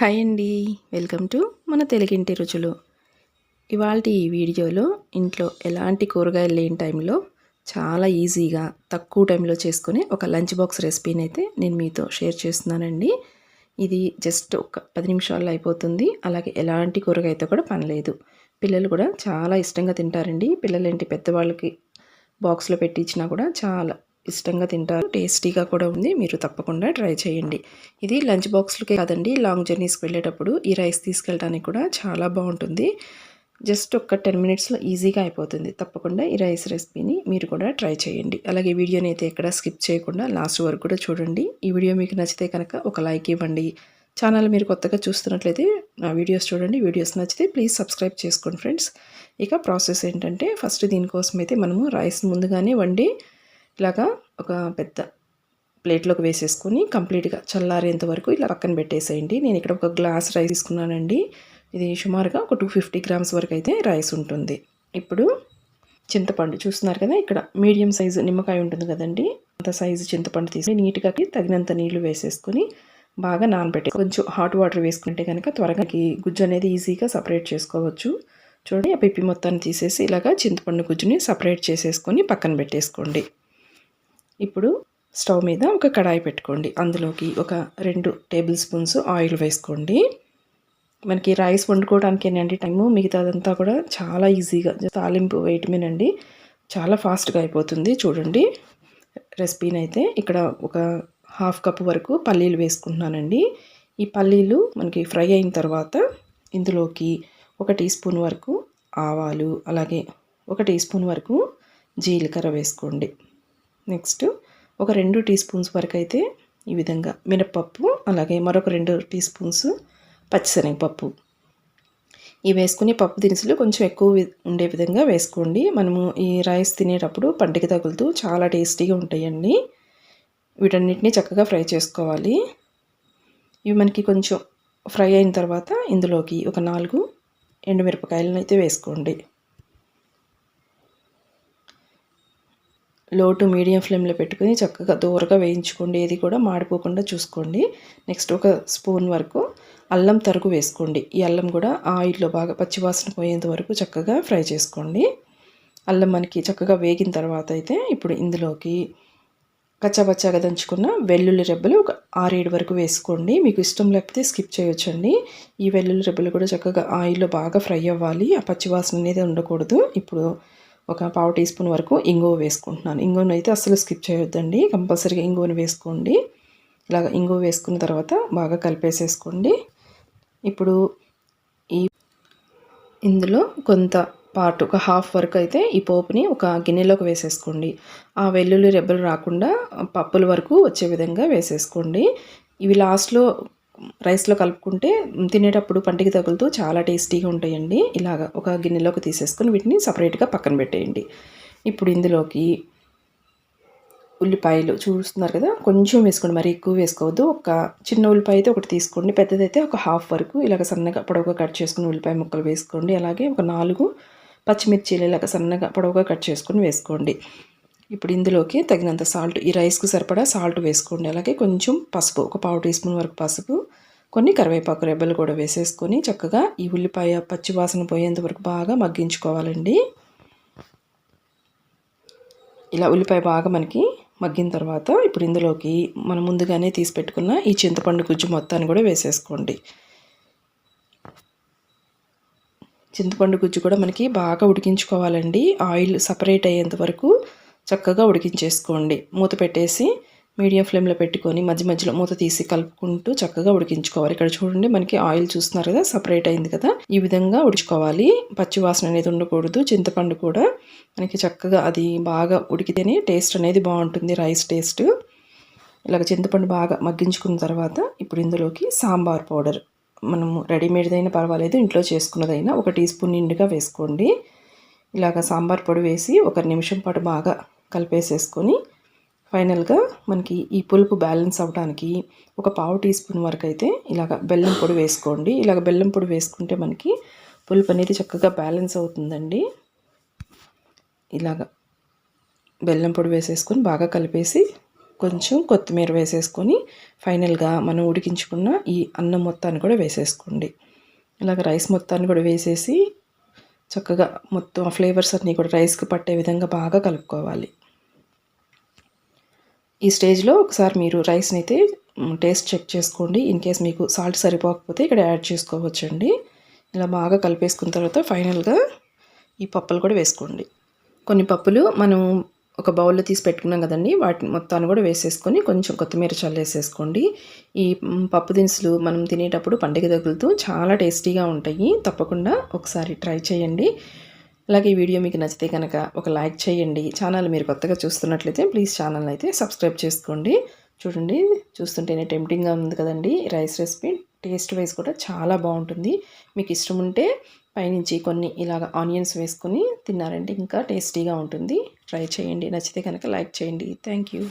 Hi అండి. Welcome to మన తెలుగింటి రుచులు. ఇవాళ ఈ వీడియోలో ఇంట్లో ఎలాంటి కూరగాయలు లేని టైంలో చాలా ఈజీగా తక్కువ టైంలో చేసుకునే ఒక లంచ్ బాక్స్ రెసిపీని అయితే నేను మీతో షేర్ చేస్తున్నానండి. ఇది జస్ట్ ఒక పది నిమిషాల్లో అయిపోతుంది. అలాగే ఎలాంటి కూరగాయతో కూడా పనిలేదు. పిల్లలు కూడా చాలా ఇష్టంగా తింటారండి. పిల్లలేంటి పెద్దవాళ్ళకి బాక్స్లో పెట్టి ఇచ్చినా కూడా చాలా ఇష్టంగా తింటారు. టేస్టీగా కూడా ఉంది. మీరు తప్పకుండా ట్రై చేయండి. ఇది లంచ్ బాక్స్లకే కాదండి. లాంగ్ జర్నీస్కి వెళ్ళేటప్పుడు ఈ రైస్ తీసుకెళ్ళడానికి కూడా చాలా బాగుంటుంది. జస్ట్ ఒక టెన్ మినిట్స్లో ఈజీగా అయిపోతుంది. తప్పకుండా ఈ రైస్ రెసిపీని మీరు కూడా ట్రై చేయండి. అలాగే వీడియోని అయితే ఎక్కడ స్కిప్ చేయకుండా లాస్ట్ వరకు కూడా చూడండి. ఈ వీడియో మీకు నచ్చితే కనుక ఒక లైక్ ఇవ్వండి. ఛానల్ మీరు కొత్తగా చూస్తున్నట్లయితే నా వీడియోస్ చూడండి. వీడియోస్ నచ్చితే ప్లీజ్ సబ్స్క్రైబ్ చేసుకోండి ఫ్రెండ్స్. ఇక ప్రాసెస్ ఏంటంటే ఫస్ట్ దీనికోసం అయితే మనము రైస్ ముందుగానే వండి ఇలాగా ఒక పెద్ద ప్లేట్లోకి వేసేసుకొని కంప్లీట్గా చల్లారేంత వరకు ఇలా పక్కన పెట్టేసేయండి. నేను ఇక్కడ ఒక గ్లాస్ రైస్ తీసుకున్నానండి. ఇది సుమారుగా ఒక టూ ఫిఫ్టీ గ్రామ్స్ వరకు అయితే రైస్ ఉంటుంది. ఇప్పుడు చింతపండు చూస్తున్నారు కదా ఇక్కడ మీడియం సైజు నిమ్మకాయ ఉంటుంది కదండి. అంత సైజు చింతపండు తీసి నీట్గా తగినంత నీళ్ళు వేసేసుకొని బాగా నానబెట్టి కొంచెం హాట్ వాటర్ వేసుకుంటే కనుక త్వరగా గుజ్జు అనేది ఈజీగా సపరేట్ చేసుకోవచ్చు. చూడండి ఆ పిప్పి మొత్తాన్ని తీసేసి ఇలాగా చింతపండు గుజ్జుని సపరేట్ చేసేసుకొని పక్కన పెట్టేసుకోండి. ఇప్పుడు స్టవ్ మీద ఒక కడాయి పెట్టుకోండి. అందులోకి ఒక రెండు టేబుల్ స్పూన్స్ ఆయిల్ వేసుకోండి. మనకి రైస్ వండుకోవడానికి ఏంటంటే టైము మిగతాదంతా కూడా చాలా ఈజీగా. తాలింపు వేయటమేనండి చాలా ఫాస్ట్గా అయిపోతుంది. చూడండి. రెసిపీనైతే అయితే ఇక్కడ ఒక హాఫ్ కప్ వరకు పల్లీలు వేసుకుంటున్నానండి. ఈ పల్లీలు మనకి ఫ్రై అయిన తర్వాత ఇందులోకి ఒక టీ స్పూన్ వరకు ఆవాలు అలాగే ఒక టీ స్పూన్ వరకు జీలకర్ర వేసుకోండి. నెక్స్ట్ ఒక రెండు టీ స్పూన్స్ వరకు అయితే ఈ విధంగా మినప్పప్పు అలాగే మరొక రెండు టీ స్పూన్స్ పచ్చిశనగపప్పు. ఇవి వేసుకుని పప్పు దినుసులు కొంచెం ఎక్కువ ఉండే విధంగా వేసుకోండి. మనము ఈ రైస్ తినేటప్పుడు పంటికి తగులుతూ చాలా టేస్టీగా ఉంటాయండి. వీటన్నిటిని చక్కగా ఫ్రై చేసుకోవాలి. ఇవి మనకి కొంచెం ఫ్రై అయిన తర్వాత ఇందులోకి ఒక నాలుగు ఎండుమిరపకాయలను అయితే వేసుకోండి. లో టు మీడియం ఫ్లేమ్లో పెట్టుకుని చక్కగా దూరగా వేయించుకోండి. ఏది కూడా మాడిపోకుండా చూసుకోండి. నెక్స్ట్ ఒక స్పూన్ వరకు అల్లం తరుగు వేసుకోండి. ఈ అల్లం కూడా ఆయిల్లో బాగా పచ్చివాసన పోయేంత వరకు చక్కగా ఫ్రై చేసుకోండి. అల్లం మనకి చక్కగా వేగిన తర్వాత అయితే ఇప్పుడు ఇందులోకి కచ్చాపచ్చాగా దంచుకున్న వెల్లుల్లి రెబ్బలు ఒక ఆరేడు వరకు వేసుకోండి. మీకు ఇష్టం లేకపోతే స్కిప్ చేయొచ్చండి. ఈ వెల్లుల్లి రెబ్బలు కూడా చక్కగా ఆయిల్లో బాగా ఫ్రై అవ్వాలి. ఆ పచ్చివాసన అనేది ఉండకూడదు. ఇప్పుడు ఒక పావు టీ స్పూన్ వరకు ఇంగువ వేసుకుంటున్నాను. ఇంగువను అయితే అస్సలు స్కిప్ చేయొద్దండి. కంపల్సరీగా ఇంగువను వేసుకోండి. ఇలాగ ఇంగువ వేసుకున్న తర్వాత బాగా కలిపేసేసుకోండి. ఇప్పుడు ఈ ఇందులో కొంత పాటు ఒక హాఫ్ వరకు అయితే ఈ పోపుని ఒక గిన్నెలోకి వేసేసుకోండి. ఆ వెల్లుల్లి రెబ్బలు రాకుండా పప్పుల వరకు వచ్చే విధంగా వేసేసుకోండి. ఇవి లాస్ట్లో రైస్లో కలుపుకుంటే తినేటప్పుడు పంటికి తగులుతూ చాలా టేస్టీగా ఉంటాయండి. ఇలాగ ఒక గిన్నెలోకి తీసేసుకొని వీటిని సపరేట్గా పక్కన పెట్టేయండి. ఇప్పుడు ఇందులోకి ఉల్లిపాయలు చూస్తున్నారు కదా కొంచెం వేసుకోండి మరి ఎక్కువ వేసుకోవద్దు. ఒక చిన్న ఉల్లిపాయ అయితే ఒకటి తీసుకోండి పెద్దదైతే ఒక హాఫ్ వరకు ఇలాగ సన్నగా పొడవుగా కట్ చేసుకుని ఉల్లిపాయ ముక్కలు వేసుకోండి. అలాగే ఒక నాలుగు పచ్చిమిర్చీలు ఇలాగ సన్నగా పొడవుగా కట్ చేసుకొని వేసుకోండి. ఇప్పుడు ఇందులోకి తగినంత సాల్ట్ ఈ రైస్కు సరిపడా సాల్ట్ వేసుకోండి. అలాగే కొంచెం పసుపు ఒక పావు టీ స్పూన్ వరకు పసుపు కొన్ని కరివేపాకు రెబ్బలు కూడా వేసేసుకొని చక్కగా ఈ ఉల్లిపాయ పచ్చివాసన పోయేంత వరకు బాగా మగ్గించుకోవాలండి. ఇలా ఉల్లిపాయ బాగా మనకి మగ్గిన తర్వాత ఇప్పుడు ఇందులోకి మనం ముందుగానే తీసి పెట్టుకున్న ఈ చింతపండు గుజ్జు మొత్తాన్ని కూడా వేసేసుకోండి. చింతపండు గుజ్జు కూడా మనకి బాగా ఉడికించుకోవాలండి. ఆయిల్ సపరేట్ అయ్యేంత వరకు చక్కగా ఉడికించేసుకోండి. మూత పెట్టేసి మీడియం ఫ్లేమ్లో పెట్టుకొని మధ్య మధ్యలో మూత తీసి కలుపుకుంటూ చక్కగా ఉడికించుకోవాలి. ఇక్కడ చూడండి మనకి ఆయిల్ చూస్తున్నారు కదా సపరేట్ అయింది కదా. ఈ విధంగా ఉడుచుకోవాలి. పచ్చివాసన అనేది ఉండకూడదు. చింతపండు కూడా మనకి చక్కగా అది బాగా ఉడికితేనే టేస్ట్ అనేది బాగుంటుంది రైస్ టేస్ట్. ఇలాగ చింతపండు బాగా మగ్గించుకున్న తర్వాత ఇప్పుడు ఇందులోకి సాంబార్ పౌడర్. మనము రెడీమేడ్దైనా పర్వాలేదు ఇంట్లో చేసుకున్నదైనా ఒక టీ స్పూన్ నిండుగా వేసుకోండి. ఇలాగ సాంబార్ పొడి వేసి ఒక నిమిషం పాటు బాగా కలిపేసేసుకొని ఫైనల్గా మనకి ఈ పులుపు బ్యాలెన్స్ అవ్వడానికి ఒక పావు టీ స్పూన్ వరకు అయితే ఇలాగ బెల్లం పొడి వేసుకోండి. ఇలాగ బెల్లం పొడి వేసుకుంటే మనకి పులుపు అనేది చక్కగా బ్యాలెన్స్ అవుతుందండి. ఇలాగ బెల్లం పొడి వేసేసుకొని బాగా కలిపేసి కొంచెం కొత్తిమీర వేసేసుకొని ఫైనల్గా మనం ఉడికించుకున్న ఈ అన్నం మొత్తాన్ని కూడా వేసేసుకోండి. ఇలాగ రైస్ మొత్తాన్ని కూడా వేసేసి చక్కగా మొత్తం ఆ ఫ్లేవర్స్ అన్నీ కూడా రైస్కి పట్టే విధంగా బాగా కలుపుకోవాలి. ఈ స్టేజ్లో ఒకసారి మీరు రైస్ని అయితే టేస్ట్ చెక్ చేసుకోండి. ఇన్ కేస్ మీకు సాల్ట్ సరిపోకపోతే ఇక్కడ యాడ్ చేసుకోవచ్చండి. ఇలా బాగా కలిపేసుకున్న తర్వాత ఫైనల్గా ఈ పప్పులు కూడా వేసుకోండి. కొన్ని పప్పులు మనం ఒక బౌల్లో తీసి పెట్టుకున్నాం కదండి వాటిని మొత్తాన్ని కూడా వేసేసుకొని కొంచెం కొత్తిమీర చల్లేసేసుకోండి ఈ పప్పు దినుసులు మనం తినేటప్పుడు పండుగ తగులుతూ చాలా టేస్టీగా ఉంటాయి. తప్పకుండా ఒకసారి ట్రై చేయండి. అలాగే ఈ వీడియో మీకు నచ్చితే కనుక ఒక లైక్ చేయండి. ఛానల్ మీరు కొత్తగా చూస్తున్నట్లయితే ప్లీజ్ ఛానల్ అయితే సబ్స్క్రైబ్ చేసుకోండి. చూడండి చూస్తుంటేనే టెంప్టింగ్గా ఉంది కదండి. రైస్ రెసిపీ టేస్ట్ వైజ్ కూడా చాలా బాగుంటుంది. మీకు ఇష్టం ఉంటే పైనుంచి కొన్ని ఇలాగ ఆనియన్స్ వేసుకొని తిన్నారంటే ఇంకా టేస్టీగా ఉంటుంది. ట్రై చేయండి. నచ్చితే కనుక లైక్ చేయండి. Thank you.